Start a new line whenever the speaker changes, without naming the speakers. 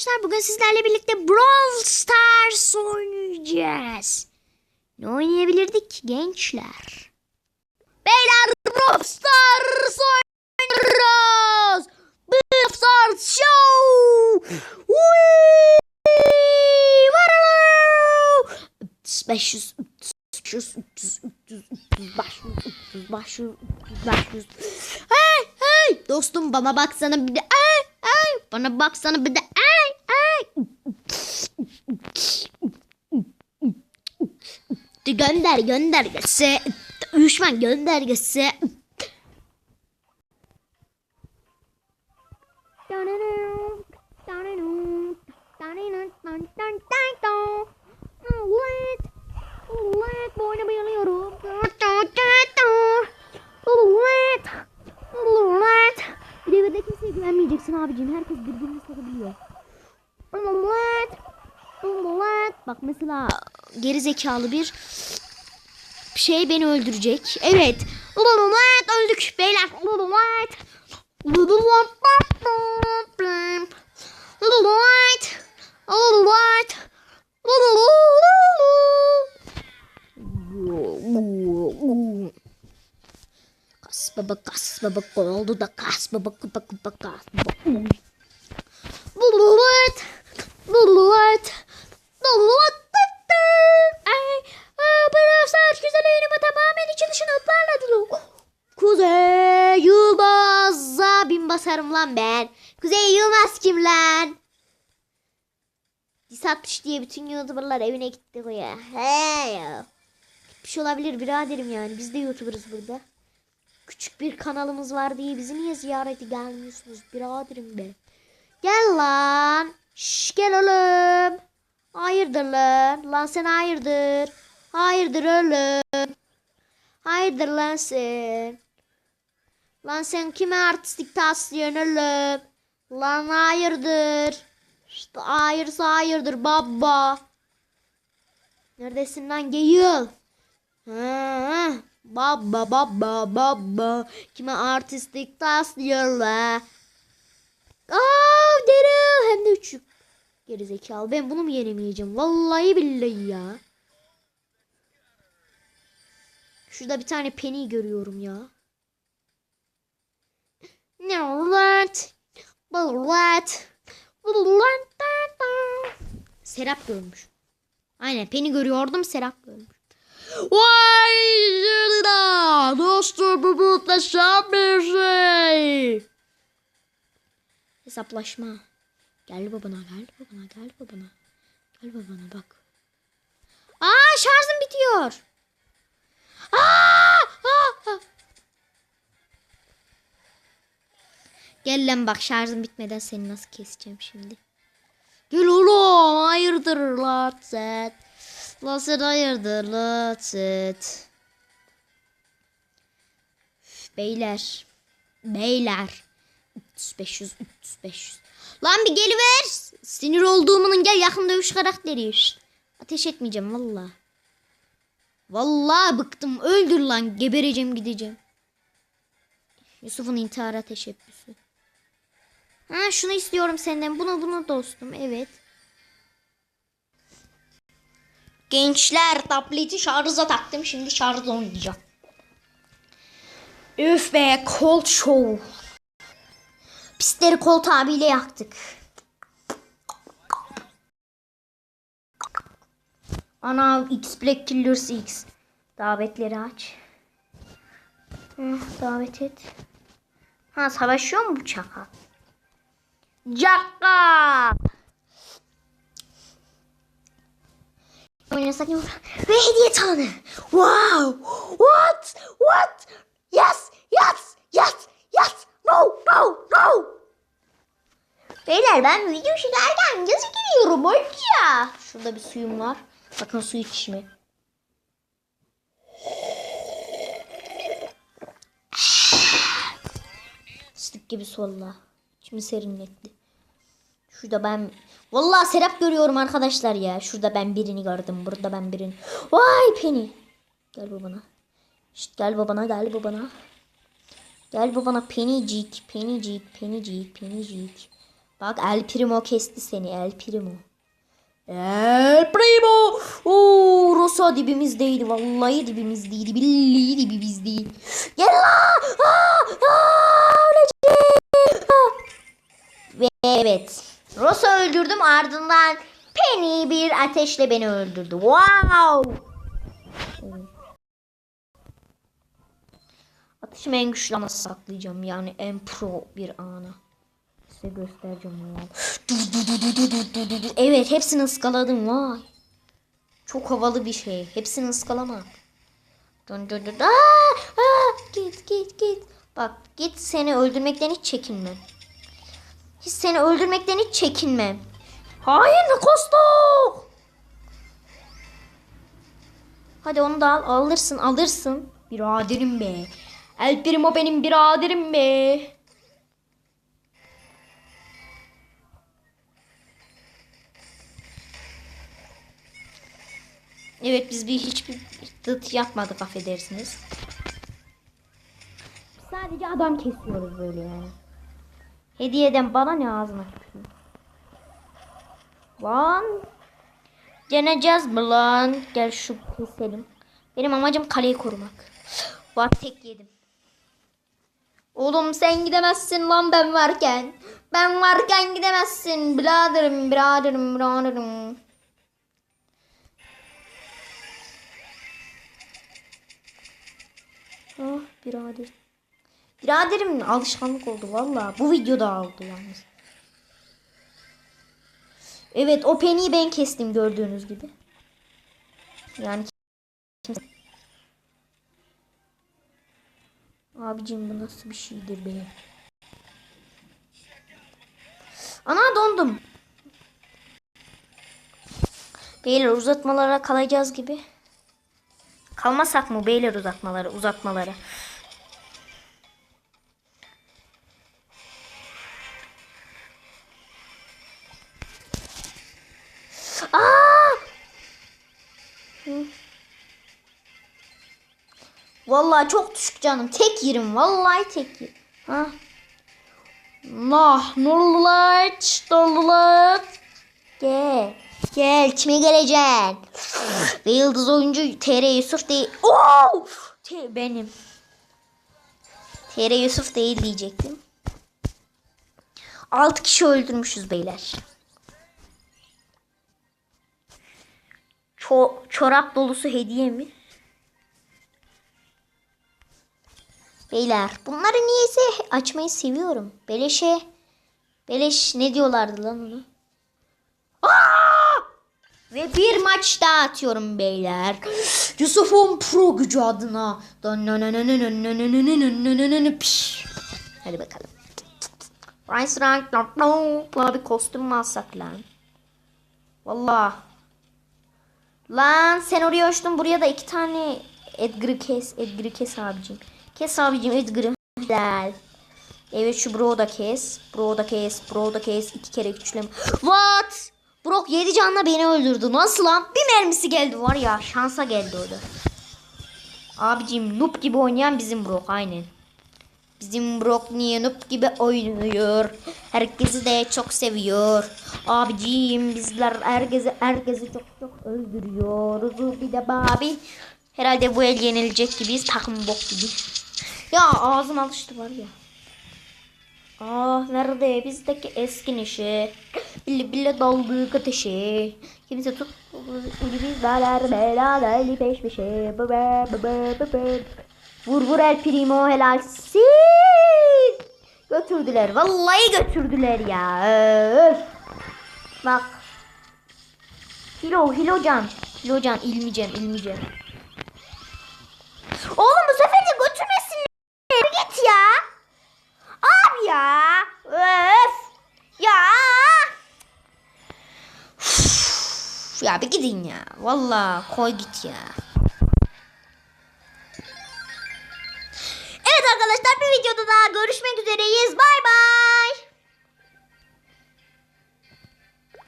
Arkadaşlar bugün sizlerle birlikte Brawl Stars oynayacağız. Ne oynayabilirdik gençler? Beyler Brawl Stars oynuyoruz. Brawl Stars Show. Varalo! 500 300 300 300 300 500 300 500 500 Hey hey dostum bana baksana bir de ay ay bana baksana bir de gönder göndergesi Düşman göndergesi Evet. Evet, bu oyuna bayılıyorum. Evet. Evet. Bir de evde kimseye güvenmeyeceksin abicim. Herkes birbirini sarabiliyor. Evet. Evet. Bak mesela geri zekalı bir şey beni öldürecek. Evet. Öldük beyler. Kas baba kas baba oldu da kas baba kupa kupa kas baba. Buluvat. Buluvat. Buluvat. Tamamen içi dışına ısmarladı. Kuzey Yılmaz'a bin basarım lan ben. Kuzey Yılmaz kim lan? Dis diye bütün YouTuber'lar evine gitti o ya. He ya. Şey olabilir biraderim yani. Biz de YouTuber'ız burada. Küçük bir kanalımız var diye bizi niye ziyarete gelmiyorsunuz biraderim be. Gel lan. Şş, gel oğlum. Hayırdır lan. Lan sen hayırdır. Hayırdır oğlum. Hayırdır lan sen. Lan sen kime artistik taslıyorsun oğlum. Lan hayırdır. İşte hayırsa hayırdır baba. Neredesin lan geyil? Baba baba baba. Kime artistik taslıyorlar. Aa Daryl hem de üçlük. Gerizekalı ben bunu mu yenemeyeceğim? Vallahi billahi ya. Şurada bir tane Penny görüyorum ya. Ne what? What? Serap görmüş. Aynen Penny görüyordum Serap görmüş. Vay canına dostum bu muhteşem bir şey. Hesaplaşma. Gel babana gel babana gel babana. Gel babana bak. Aa şarjım bitiyor. Gel lan bak şarjım bitmeden seni nasıl keseceğim şimdi. Gel oğlum hayırdır Latset. Latset hayırdır Latset. Beyler. Beyler. 300 500 300 500. Lan bir geliver. Sinir olduğumun gel yakın dövüş karakteri. Ateş etmeyeceğim valla. Vallahi bıktım. Öldür lan. Gebereceğim gideceğim. Yusuf'un intihara teşebbüsü. Ha şunu istiyorum senden. Bunu bunu dostum. Evet. Gençler tableti şarja taktım. Şimdi şarj oynayacağım. Üf be Colt Show. Pisleri Colt abiyle yaktık. Ana X Black Killers X. Davetleri aç. Davet et. Ha savaşıyor mu bu çakal? Cakka. Oynasak olur? Ve hediye tanı. Wow. What? What? Yes. Yes. Yes. Yes. No. No. No. Beyler ben video çekerken gözü giriyorum hoca. Şurada bir suyum var. Bakın su içimi. Sıdık gibi solla. İçimi serinletti. Şurada ben vallahi Serap görüyorum arkadaşlar ya. Şurada ben birini gördüm. Burada ben birini. Vay Penny. Gel babana. Şşt, gel babana gel babana. Gel babana Pennycik, Pennycik, Pennycik, Pennycik. Bak El Primo kesti seni El Primo. El Primo. Oo, Rosa dibimizdeydi. Vallahi dibimizdeydi. Billahi dibimizdeydi. Gel la. Aa, aa. Ve evet. Rosa öldürdüm ardından Penny bir ateşle beni öldürdü. Wow. Atışımı en güçlü ama saklayacağım. Yani en pro bir ana. Size göstereceğim. Evet hepsini ıskaladım vay. Çok havalı bir şey. Hepsini ıskalamak. Dön dön dön. Aa, aa, git git git. Bak git seni öldürmekten hiç çekinmem. Hiç seni öldürmekten hiç çekinmem. Hayır Kosto. Hadi onu da al. Alırsın alırsın. Biraderim be. El Primo benim biraderim be. Evet biz bir hiçbir dıt yapmadık affedersiniz. Sadece adam kesiyoruz böyle yani. Hediyeden bana ne ağzına tükürüyor. Lan. Deneyeceğiz mi lan? Gel şu keselim. Benim amacım kaleyi korumak. Bak tek yedim. Oğlum sen gidemezsin lan ben varken. Ben varken gidemezsin. Biraderim, biraderim, biraderim. Ah birader. Biraderimin alışkanlık oldu valla. Bu videoda oldu yalnız. Evet o Penny'i ben kestim gördüğünüz gibi. Yani kimse... Abicim bu nasıl bir şeydir be? Ana dondum. Beyler uzatmalara kalacağız gibi. Kalmasak mı beyler uzatmaları uzatmaları? Aa! Vallahi çok düşük canım. Tek yerim. Vallahi tek yerim. Ha. Nah, nurlaç, nurlaç. Gel. Gel, kime geleceksin? Ve yıldız oyuncu TR Yusuf değil. Oo! Benim. TR Yusuf değil diyecektim. 6 kişi öldürmüşüz beyler. Ço- çorap dolusu hediye mi? Beyler bunları niyeyse açmayı seviyorum. Beleşe. Beleş ne diyorlardı lan onu? Aa! Ve bir maç daha atıyorum beyler. Yusuf'un pro gücü adına. Hadi bakalım. Rice rank no. bir kostüm mü alsak lan? Valla. Lan sen oraya uçtun buraya da iki tane Edgar'ı kes. Edgar'ı kes abicim. Kes abicim Edgar'ı. Güzel. Evet şu bro da kes. Bro da kes. Bro da kes. İki kere güçleme. What? Brock 7 canla beni öldürdü. Nasıl lan? Bir mermisi geldi var ya. Şansa geldi o da. Abicim noob gibi oynayan bizim Brock aynen. Bizim Brock niye noob gibi oynuyor. Herkesi de çok seviyor. Abicim bizler herkesi herkesi çok çok öldürüyoruz. Bir de babi. Herhalde bu el yenilecek gibiyiz. Takım bok gibi. Ya ağzım alıştı var ya. Ah nerede bizdeki eski neşe Bile bile daldık ateşe Kimse tut Biz beler belalarlı peş peşe. Bı bı bı. Vur vur el primo helalsin Götürdüler vallahi götürdüler ya. Öf. Bak. Hilo Hilocan Hilocan ilmeyeceğim ilmeyeceğim Oğlum bu sefer de götürmesin Git ya Abi ya. Öf. Ya. Bir gidin ya. Valla koy git ya. Evet arkadaşlar bir videoda daha görüşmek üzereyiz. Bay bay.